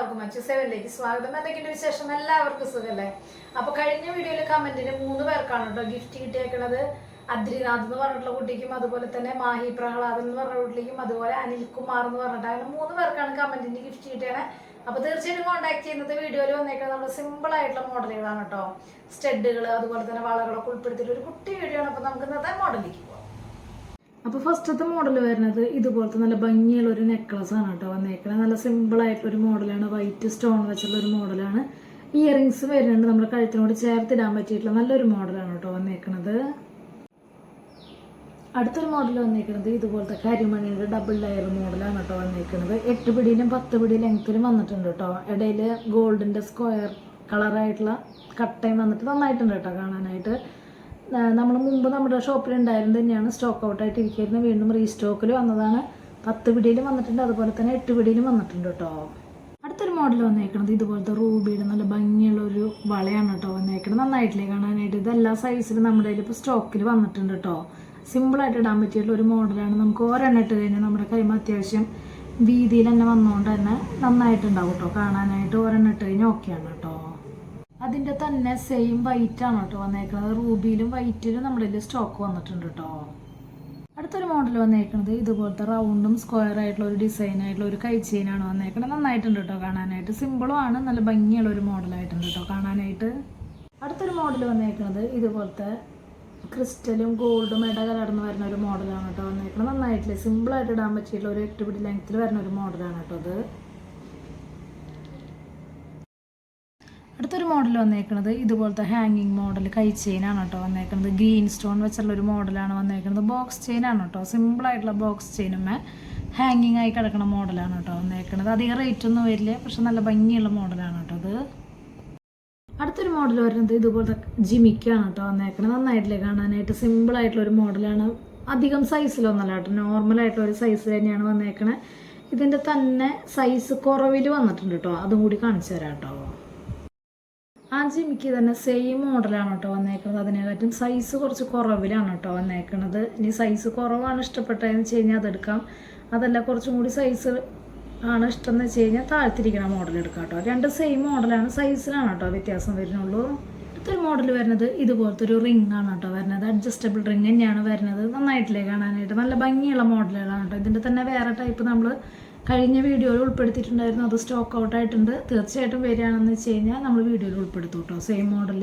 എല്ലാവർക്കും മറ്റു സെവനിലേക്ക് സ്വാഗതം. എന്തൊക്കെയുണ്ട് വിശേഷം? എല്ലാവർക്കും സുഖല്ലേ? അപ്പൊ കഴിഞ്ഞ വീഡിയോയിൽ കമന്റിന് മൂന്ന് പേർക്കാണ് കേട്ടോ ഗിഫ്റ്റ് കിട്ടിയേക്കണത്. അദ്രിനാഥ് എന്ന് പറഞ്ഞിട്ടുള്ള കുട്ടിക്കും അതുപോലെ തന്നെ മാഹി പ്രഹ്ലാദൻ എന്ന് പറഞ്ഞ കുട്ടിക്കും അതുപോലെ അനിൽകുമാർ എന്ന് പറഞ്ഞിട്ട് അങ്ങനെ മൂന്ന് പേർക്കാണ് കമന്റിന് ഗിഫ്റ്റ് കിട്ടിയത് അപ്പൊ തീർച്ചയായിട്ടും കോൺടാക്ട് ചെയ്യുന്നത് വീഡിയോയിൽ വന്നേക്കുന്നത് നമ്മൾ സിമ്പിൾ ആയിട്ടുള്ള മോഡലുകളാണ് കേട്ടോ. സ്റ്റെഡുകൾ അതുപോലെ തന്നെ വളകളൊക്കെ ഉൾപ്പെടുത്തിയിട്ട് ഒരു കുട്ടി വീഡിയോ ആണ്. അപ്പൊ നമുക്ക് ഇന്നത്തെ മോഡലിലേക്ക് പോകാം അപ്പോൾ ഫസ്റ്റത്തെ മോഡൽ വരുന്നത് ഇതുപോലത്തെ നല്ല ഭംഗിയുള്ള ഒരു നെക്ലസ് ആണ് കേട്ടോ വന്നേക്കണത് നല്ല സിമ്പിൾ ആയിട്ടുള്ള ഒരു മോഡലാണ് വൈറ്റ് സ്റ്റോൺ വെച്ചുള്ള ഒരു മോഡലാണ് ഇയറിങ്സ് വരുന്നുണ്ട്. നമ്മുടെ കഴുത്തിനോട് ചേർത്തിടാൻ പറ്റിയിട്ടുള്ള നല്ലൊരു മോഡലാണ് കേട്ടോ വന്നേക്കണത്. അടുത്തൊരു മോഡൽ വന്നേക്കുന്നത് ഇതുപോലത്തെ കരിമണിയുടെ ഡബിൾ ലെയർ മോഡലാണ് കേട്ടോ വന്നേക്കുന്നത് എട്ട് പിടിയിലും പത്ത് പിടി ലെങ്ത്തിലും വന്നിട്ടുണ്ട് കേട്ടോ. ഇടയിൽ ഗോൾഡിന്റെ സ്ക്വയർ കളറായിട്ടുള്ള കട്ടയും വന്നിട്ട് നന്നായിട്ടുണ്ട് കേട്ടോ കാണാനായിട്ട്. നമ്മൾ മുമ്പ് നമ്മുടെ ഷോപ്പിൽ ഉണ്ടായിരുന്നത് തന്നെയാണ് സ്റ്റോക്ക് ഔട്ട് ആയിട്ട് ഇരിക്കുന്നത് വീണ്ടും റീസ്റ്റോക്കിൽ വന്നതാണ്. പത്ത് പിടിയിലും വന്നിട്ടുണ്ട്. അതുപോലെ തന്നെ എട്ട് പിടിയിലും വന്നിട്ടുണ്ട് കേട്ടോ. അടുത്തൊരു മോഡൽ വന്നേക്കുന്നത് ഇതുപോലത്തെ റൂബിയുടെ നല്ല ഭംഗിയുള്ള ഒരു വളയാണ് കേട്ടോ വന്നേക്കുന്നത് നന്നായിട്ടില്ലേ കാണാനായിട്ട്? ഇത് എല്ലാ സൈസിലും നമ്മുടെ ഇപ്പോൾ സ്റ്റോക്കിൽ വന്നിട്ടുണ്ട് കേട്ടോ. സിമ്പിളായിട്ട് ഇടാൻ പറ്റിയിട്ടുള്ള ഒരു മോഡലാണ് നമുക്ക് ഒരെണ്ണം ഇട്ട് കഴിഞ്ഞാൽ നമ്മുടെ കൈമ അത്യാവശ്യം വീതിയിൽ തന്നെ വന്നുകൊണ്ട് തന്നെ നന്നായിട്ടുണ്ടാവും കേട്ടോ. കാണാനായിട്ട് ഒരെണ്ണം ഇട്ട് കഴിഞ്ഞാൽ ഓക്കെയാണ് കേട്ടോ. അതിന്റെ തന്നെ സെയിം വൈറ്റ് ആണ് കേട്ടോ വന്നേക്കുന്നത് റൂബിയിലും വൈറ്റിലും നമ്മുടെ കയ്യിൽ സ്റ്റോക്ക് വന്നിട്ടുണ്ട് കേട്ടോ. അടുത്തൊരു മോഡൽ വന്നേക്കുന്നത് ഇതുപോലത്തെ റൗണ്ടും സ്ക്വയർ ആയിട്ടുള്ള ഒരു ഡിസൈൻ ആയിട്ടുള്ള ഒരു കൈ ചെയിനാണ് വന്നേക്കുന്നത് നന്നായിട്ടുണ്ട് കേട്ടോ കാണാനായിട്ട്. സിമ്പിളും ആണ്. നല്ല ഭംഗിയുള്ള ഒരു മോഡലായിട്ടുണ്ട് കേട്ടോ കാണാനായിട്ട്. അടുത്തൊരു മോഡൽ വന്നേക്കുന്നത് ഇതുപോലത്തെ ക്രിസ്റ്റലും ഗോൾഡും ഇട കലർന്ന് വരുന്ന ഒരു മോഡലാണ് കേട്ടോ വന്നേക്കുന്നത് നന്നായിട്ടില്ലേ? സിമ്പിളായിട്ട് ഇടാൻ പറ്റിയിട്ടുള്ള ഒരു എട്ട് പിടി ലെങ്ത്തിൽ വരുന്ന ഒരു മോഡലാണ് കേട്ടോ അത്. അടുത്തൊരു മോഡൽ വന്നേക്കുന്നത് ഇതുപോലത്തെ ഹാങ്ങിങ് മോഡൽ കൈ ചെയിനാണ് കേട്ടോ വന്നേക്കുന്നത് ഗ്രീൻ സ്റ്റോൺ വെച്ചുള്ള ഒരു മോഡലാണ് വന്നേക്കുന്നത് ബോക്സ് ചെയിനാണ് കേട്ടോ. സിമ്പിളായിട്ടുള്ള ബോക്സ് ചെയിനും ഹാങ്ങിങ് ആയി കിടക്കുന്ന മോഡലാണ് കേട്ടോ വന്നേക്കുന്നത് അധികം റേറ്റ് ഒന്നും വരില്ല പക്ഷെ നല്ല ഭംഗിയുള്ള മോഡലാണ് കേട്ടോ അത് അടുത്തൊരു മോഡൽ വരുന്നത് ഇതുപോലത്തെ ജിമിക്കാണ് കേട്ടോ വന്നേക്കുന്നത് നന്നായിട്ടില്ലേ കാണാനായിട്ട്. സിമ്പിളായിട്ടുള്ള ഒരു മോഡലാണ് അധികം സൈസിലൊന്നല്ല കേട്ടോ. നോർമലായിട്ടുള്ള ഒരു സൈസ് തന്നെയാണ് വന്നേക്കണേ ഇതിന്റെ തന്നെ സൈസ് കുറവിൽ വന്നിട്ടുണ്ട് കേട്ടോ. അതും കൂടി കാണിച്ചു തരാം കേട്ടോ. ആ ജിമിക്ക് തന്നെ സെയിം മോഡലാണ് കേട്ടോ വന്നേക്കുന്നത് അതിനെക്കാട്ടും സൈസ് കുറച്ച് കുറവിലാണ് കേട്ടോ വന്നേക്കുന്നത് ഇനി സൈസ് കുറവാണ് ഇഷ്ടപ്പെട്ടതെന്ന് വെച്ച് കഴിഞ്ഞാൽ അതെടുക്കാം. അതല്ല കുറച്ചും കൂടി സൈസ് ആണ് ഇഷ്ടം എന്ന് വെച്ച് കഴിഞ്ഞാൽ താഴ്ത്തിരിക്കണ മോഡൽ എടുക്കാം കേട്ടോ. രണ്ട് സെയിം മോഡലാണ് സൈസിലാണ് കേട്ടോ വ്യത്യാസം വരുന്നുള്ളൂ. അടുത്തൊരു മോഡൽ വരുന്നത് ഇതുപോലത്തെ ഒരു റിംഗ് ആണ് കേട്ടോ വരുന്നത്. അഡ്ജസ്റ്റബിൾ റിംഗ് തന്നെയാണ് വരുന്നത്. നന്നായിട്ടില്ലേ കാണാനായിട്ട്? നല്ല ഭംഗിയുള്ള മോഡലുകളാണ് കേട്ടോ. ഇതിന്റെ തന്നെ വേറെ ടൈപ്പ് നമ്മൾ കഴിഞ്ഞ വീഡിയോയിൽ ഉൾപ്പെടുത്തിയിട്ടുണ്ടായിരുന്നു അത് സ്റ്റോക്ക് ഔട്ട് ആയിട്ടുണ്ട്. തീർച്ചയായിട്ടും വരികയാണെന്ന് വെച്ച് കഴിഞ്ഞാൽ നമ്മൾ വീഡിയോയിൽ ഉൾപ്പെടുത്തും കേട്ടോ സെയിം മോഡൽ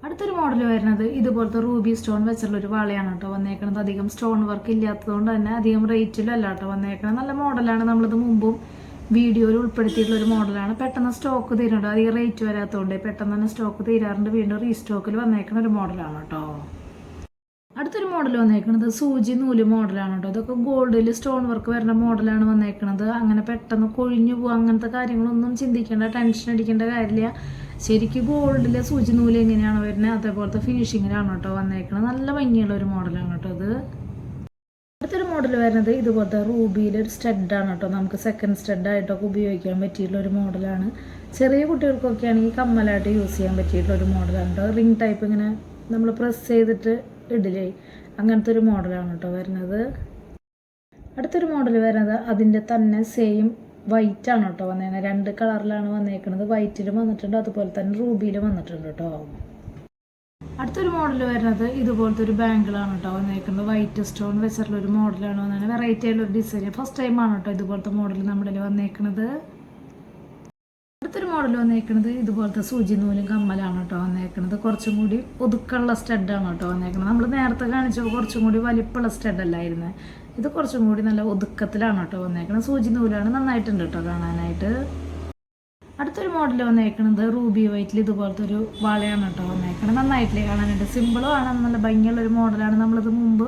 അടുത്തൊരു മോഡൽ വരുന്നത് ഇതുപോലത്തെ റൂബി സ്റ്റോൺ വെച്ചുള്ള ഒരു വളയാണ് കേട്ടോ വന്നേക്കുന്നത് അധികം സ്റ്റോൺ വർക്ക് ഇല്ലാത്തതുകൊണ്ട് തന്നെ അധികം റേറ്റിലും അല്ല കേട്ടോ വന്നേക്കുന്നത് നല്ല മോഡലാണ് നമ്മളിത് മുമ്പും വീഡിയോയിൽ ഉൾപ്പെടുത്തിയിട്ടുള്ള ഒരു മോഡലാണ് പെട്ടെന്ന് സ്റ്റോക്ക് തീരുന്നുണ്ട്. അധികം റേറ്റ് വരാത്തതുകൊണ്ട് പെട്ടെന്ന് തന്നെ സ്റ്റോക്ക് തീരാറുണ്ട്. വീണ്ടും റീസ്റ്റോക്കിൽ വന്നേക്കുന്ന ഒരു മോഡലാണ് കേട്ടോ അടുത്തൊരു മോഡൽ വന്നേക്കുന്നത് സൂചി നൂൽ മോഡലാണ് കേട്ടോ ഇതൊക്കെ ഗോൾഡിൽ സ്റ്റോൺ വർക്ക് വരുന്ന മോഡലാണ് വന്നേക്കുന്നത് അങ്ങനെ പെട്ടെന്ന് കൊഴിഞ്ഞു പോകുക അങ്ങനത്തെ കാര്യങ്ങളൊന്നും ചിന്തിക്കേണ്ട ടെൻഷൻ അടിക്കേണ്ട കാര്യമില്ല. ശരിക്കും ഗോൾഡിലെ സൂചി നൂൽ എങ്ങനെയാണ് വരുന്നത് അതേപോലത്തെ ഫിനിഷിങ്ങിലാണ് കേട്ടോ വന്നേക്കുന്നത് നല്ല ഭംഗിയുള്ള ഒരു മോഡലാണ് കേട്ടോ ഇത്. അടുത്തൊരു മോഡൽ വരുന്നത് ഇതുപോലത്തെ റൂബിയിലെ ഒരു സ്റ്റഡാണ് കേട്ടോ നമുക്ക് സെക്കൻഡ് സ്റ്റഡായിട്ടൊക്കെ ഉപയോഗിക്കാൻ പറ്റിയിട്ടുള്ള ഒരു മോഡലാണ് ചെറിയ കുട്ടികൾക്കൊക്കെ ആണെങ്കിൽ കമ്മലായിട്ട് യൂസ് ചെയ്യാൻ പറ്റിയിട്ടുള്ള ഒരു മോഡലാണ് കേട്ടോ റിംഗ് ടൈപ്പ് ഇങ്ങനെ നമ്മൾ പ്രസ് ചെയ്തിട്ട് ഇടില്ലേ അങ്ങനത്തെ ഒരു മോഡലാണ് കേട്ടോ വരുന്നത്. അടുത്തൊരു മോഡൽ വരുന്നത് അതിന്റെ തന്നെ സെയിം വൈറ്റ് ആണ് കേട്ടോ വന്നേക്കുന്നത് രണ്ട് കളറിലാണ് വന്നേക്കുന്നത് വൈറ്റിലും വന്നിട്ടുണ്ട് അതുപോലെ തന്നെ റൂബിയിലും വന്നിട്ടുണ്ട് കേട്ടോ അടുത്തൊരു മോഡൽ വരുന്നത് ഇതുപോലത്തെ ഒരു ബാങ്കിളാണ് കേട്ടോ വന്നേക്കുന്നത് വൈറ്റ് സ്റ്റോൺ വെച്ചിട്ടുള്ള ഒരു മോഡലാണ് വന്നത് വെറൈറ്റി ആയിട്ടുള്ള ഒരു ഡിസൈൻ ഫസ്റ്റ് ടൈമാണ് കേട്ടോ ഇതുപോലത്തെ മോഡൽ നമ്മുടെ വന്നേക്കുന്നത് മോഡൽ വന്നേക്കുന്നത് ഇതുപോലത്തെ സൂചി നൂലും കമ്മലാണ് കേട്ടോ വന്നേക്കുന്നത് കുറച്ചും കൂടി ഒതുക്കുള്ള സ്റ്റഡാണ് കേട്ടോ വന്നേക്കുന്നത് നമ്മൾ നേരത്തെ കാണിച്ചപ്പോൾ കുറച്ചും കൂടി വലിപ്പമുള്ള സ്റ്റഡ് അല്ലായിരുന്നു ഇത് കുറച്ചും കൂടി നല്ല ഒതുക്കത്തിലാണ് കേട്ടോ വന്നേക്കുന്നത് സൂചി നൂലാണ് നന്നായിട്ടുണ്ട് കേട്ടോ കാണാനായിട്ട്. അടുത്തൊരു മോഡൽ വന്നേക്കുന്നത് റൂബി വൈറ്റിൽ ഇതുപോലത്തെ ഒരു വളയാണ് കേട്ടോ വന്നേക്കുന്നത് നന്നായിട്ടില്ലേ കാണാനായിട്ട്. സിമ്പിളും ആണ് നല്ല ഭംഗിയുള്ള ഒരു മോഡലാണ്. നമ്മളിത് മുമ്പ്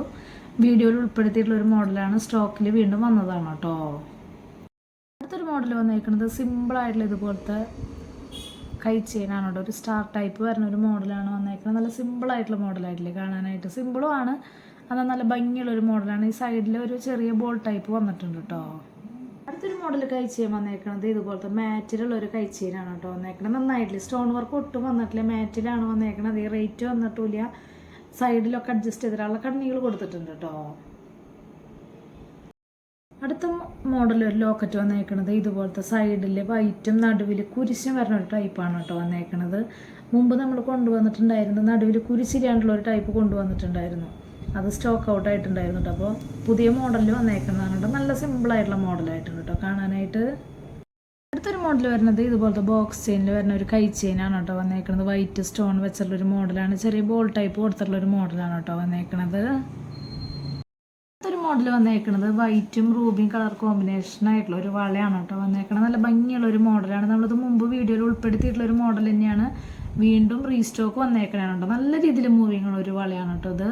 വീഡിയോയിൽ ഉൾപ്പെടുത്തിയിട്ടുള്ള ഒരു മോഡലാണ്. സ്റ്റോക്കിൽ വീണ്ടും വന്നതാണ് കേട്ടോ. മോഡൽ വന്നേക്കുന്നത് സിമ്പിളായിട്ടുള്ള ഇതുപോലത്തെ കൈ ചെയിനാണ് കേട്ടോ ഒരു സ്റ്റാർ ടൈപ്പ് വരുന്ന ഒരു മോഡലാണ് വന്നേക്കുന്നത് നല്ല സിമ്പിളായിട്ടുള്ള മോഡലായിട്ടില്ലേ കാണാനായിട്ട്. സിമ്പിളും ആണ്. എന്നാൽ നല്ല ഭംഗിയുള്ള ഒരു മോഡലാണ് ഈ സൈഡിൽ ഒരു ചെറിയ ബോൾ ടൈപ്പ് വന്നിട്ടുണ്ട് കേട്ടോ അടുത്തൊരു മോഡൽ കൈച്ചെയിൻ വന്നേക്കുന്നത് ഇതുപോലത്തെ മാറ്റിലുള്ള ഒരു കൈച്ചെയിനാണ് കേട്ടോ വന്നേക്കുന്നത് നന്നായിട്ടില്ല? സ്റ്റോൺ വർക്ക് ഒട്ടും വന്നിട്ടില്ല. മാറ്റിലാണ് വന്നേക്കുന്നത് ഈ റേറ്റ് വന്നിട്ടില്ല സൈഡിലൊക്കെ അഡ്ജസ്റ്റ് ചെയ്തിട്ടുള്ള കണ്ണികൾ കൊടുത്തിട്ടുണ്ട് കേട്ടോ അടുത്ത മോഡൽ ഒരു ലോക്കറ്റ് വന്നേക്കണത് ഇതുപോലത്തെ സൈഡിൽ വൈറ്റും നടുവിൽ കുരിശും വരുന്ന ഒരു ടൈപ്പാണ് കേട്ടോ വന്നേക്കണത്. മുമ്പ് നമ്മൾ കൊണ്ടുവന്നിട്ടുണ്ടായിരുന്നു നടുവിൽ കുരിശിരിയാണ്ടുള്ള ഒരു ടൈപ്പ് കൊണ്ടുവന്നിട്ടുണ്ടായിരുന്നു. അത് സ്റ്റോക്ക് ഔട്ട് ആയിട്ടുണ്ടായിരുന്നു കേട്ടോ അപ്പോൾ പുതിയ മോഡലിൽ വന്നേക്കുന്നതാണ് കേട്ടോ നല്ല സിമ്പിളായിട്ടുള്ള മോഡലായിട്ടുണ്ട് കേട്ടോ കാണാനായിട്ട് അടുത്തൊരു മോഡൽ വരുന്നത് ഇതുപോലത്തെ ബോക്സ് ചെയിനിൽ വരുന്ന ഒരു കൈ ചെയിനാണ് കേട്ടോ വന്നേക്കുന്നത് വൈറ്റ് സ്റ്റോൺ വെച്ചുള്ള ഒരു മോഡലാണ് ചെറിയ ബോൾ ടൈപ്പ് കൊടുത്തിട്ടുള്ള ഒരു മോഡലാണ് കേട്ടോ വന്നേക്കുന്നത് മോഡൽ വന്നേക്കുന്നത് വൈറ്റും റൂബിയും കളർ കോമ്പിനേഷൻ ആയിട്ടുള്ള ഒരു വളയാണ് കേട്ടോ വന്നേക്കുന്നത് നല്ല ഭംഗിയുള്ള ഒരു മോഡലാണ് നമ്മളിത് മുമ്പ് വീഡിയോയിൽ ഉൾപ്പെടുത്തിയിട്ടുള്ള ഒരു മോഡൽ തന്നെയാണ് വീണ്ടും റീസ്റ്റോക്ക് വന്നേക്കണേ കേട്ടോ. നല്ല രീതിയിൽ മൂവിങ് ഉള്ള ഒരു വളയാണ് കേട്ടോ ഇത്.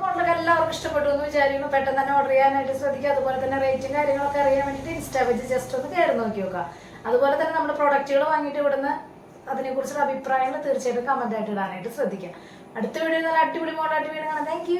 മോഡലൊക്കെ എല്ലാവർക്കും ഇഷ്ടപ്പെട്ടു എന്ന് വിചാരിക്കുന്നു. പെട്ടെന്ന് തന്നെ ഓർഡർ ചെയ്യാനായിട്ട് ശ്രദ്ധിക്കുക. അതുപോലെ തന്നെ റേറ്റും കാര്യങ്ങളൊക്കെ അറിയാൻ വേണ്ടിയിട്ട് ഇൻസ്റ്റാ പേജ് ജസ്റ്റ് ഒന്ന് കയറി നോക്കി നോക്കുക. അതുപോലെ തന്നെ നമ്മുടെ പ്രൊഡക്റ്റുകൾ വാങ്ങിയിട്ട് ഇവിടുന്ന് അതിനെക്കുറിച്ചുള്ള അഭിപ്രായങ്ങൾ തീർച്ചയായിട്ടും കമന്റ് ആയിട്ട് ഇടാനായിട്ട് ശ്രദ്ധിക്കുക. അടുത്ത വീഡിയോ നല്ല അടിപൊളി മോഡലായിട്ട് വീണ്ടും കാണാം. താങ്ക്